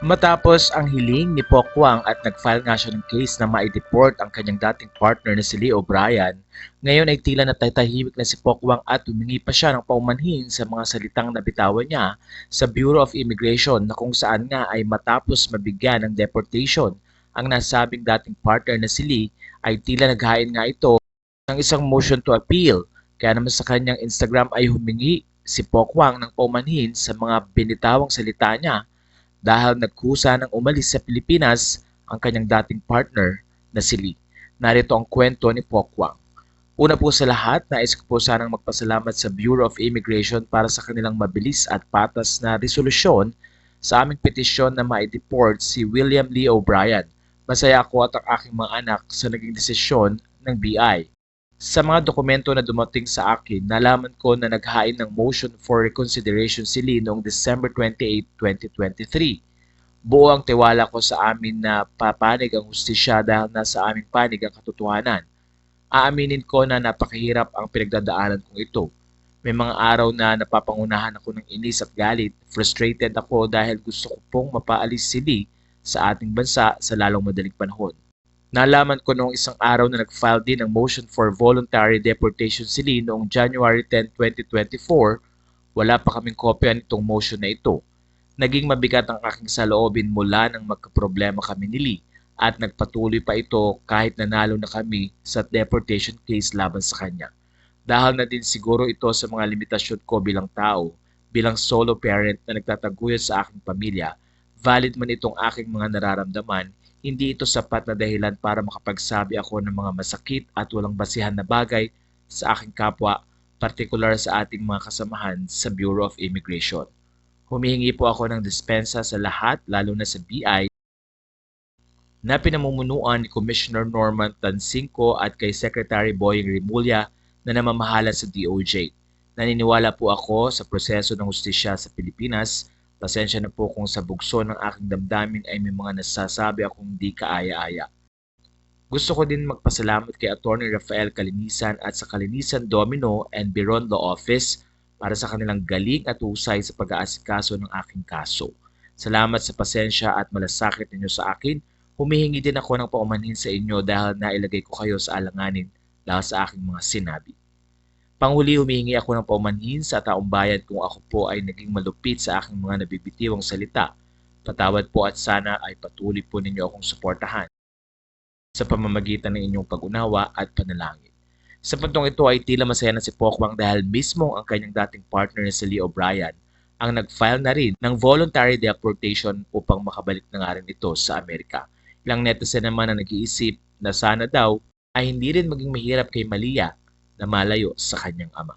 Matapos ang hiling ni Pokwang at nag-file nga siya ng case na ma-deport ang kanyang dating partner na si Lee O'Brien, ngayon ay tila natatahimik na si Pokwang at humingi pa siya ng paumanhin sa mga salitang nabitawan niya sa Bureau of Immigration na kung saan nga ay matapos mabigyan ng deportation. Ang nasabing dating partner na si Lee ay tila naghain nga ito ng isang motion to appeal. Kaya naman sa kanyang Instagram ay humingi si Pokwang ng paumanhin sa mga binitawang salita niya dahil nagkusa ng umalis sa Pilipinas ang kanyang dating partner na si Lee. Narito ang kwento ni Pokwang. Una po sa lahat, nais ko po sanang magpasalamat sa Bureau of Immigration para sa kanilang mabilis at patas na resolusyon sa aming petisyon na ma-deport si William Lee O'Brien. Masaya ako at ang aking mga anak sa naging desisyon ng BI. Sa mga dokumento na dumating sa akin, nalaman ko na naghain ng motion for reconsideration si Lee noong December 28, 2023. Buo ang tiwala ko sa amin na papanig ang hustisya dahil nasa aming panig ang katotohanan. Aaminin ko na napakahirap ang pinagdadaanan kong ito. May mga araw na napapangunahan ako ng inis at galit, frustrated ako dahil gusto ko pong mapaalis si Lee sa ating bansa sa lalong madaling panahon. Nalaman ko noong isang araw na nag-file din ng motion for voluntary deportation si Lee noong January 10, 2024, wala pa kaming kopya nitong motion na ito. Naging mabigat ang aking saloobin mula nang magkaproblema kami ni Lee at nagpatuloy pa ito kahit nanalo na kami sa deportation case laban sa kanya. Dahil na din siguro ito sa mga limitasyon ko bilang tao, bilang solo parent na nagtataguyod sa aking pamilya, valid man itong aking mga nararamdaman, hindi ito sapat na dahilan para makapagsabi ako ng mga masakit at walang basihan na bagay sa aking kapwa, partikular sa ating mga kasamahan sa Bureau of Immigration. Humihingi po ako ng dispensa sa lahat, lalo na sa BI, na pinamumunuan ni Commissioner Norman Tansinko at kay Secretary Boying Rimulya na namamahala sa DOJ. Naniniwala po ako sa proseso ng hustisya sa Pilipinas Pasensya na po kung sa bugso ng aking damdamin ay may mga nasasabi akong di kaaya-aya. Gusto ko din magpasalamat kay Attorney Rafael Kalinisan at sa Kalinisan Domino and Biron Law Office para sa kanilang galing at husay sa pag-aasikaso ng aking kaso. Salamat sa pasensya at malasakit ninyo sa akin. Humihingi din ako ng paumanhin sa inyo dahil nailagay ko kayo sa alanganin dahil sa aking mga sinabi. Panghuli humihingi ako ng paumanhin sa taong bayan kung ako po ay naging malupit sa aking mga nabibitiwang salita. Patawad po at sana ay patuloy po ninyo akong suportahan sa pamamagitan ng inyong pag-unawa at panalangin. Sa puntong ito ay tila masaya na si Pokwang dahil mismo ang kanyang dating partner na si Lee O'Brien ang nag-file na rin ng voluntary deportation upang makabalik na nga rin ito sa Amerika. Ilang netizen naman ang nag-iisip na sana daw ay hindi rin maging mahirap kay Malia na malayo sa kanyang ama.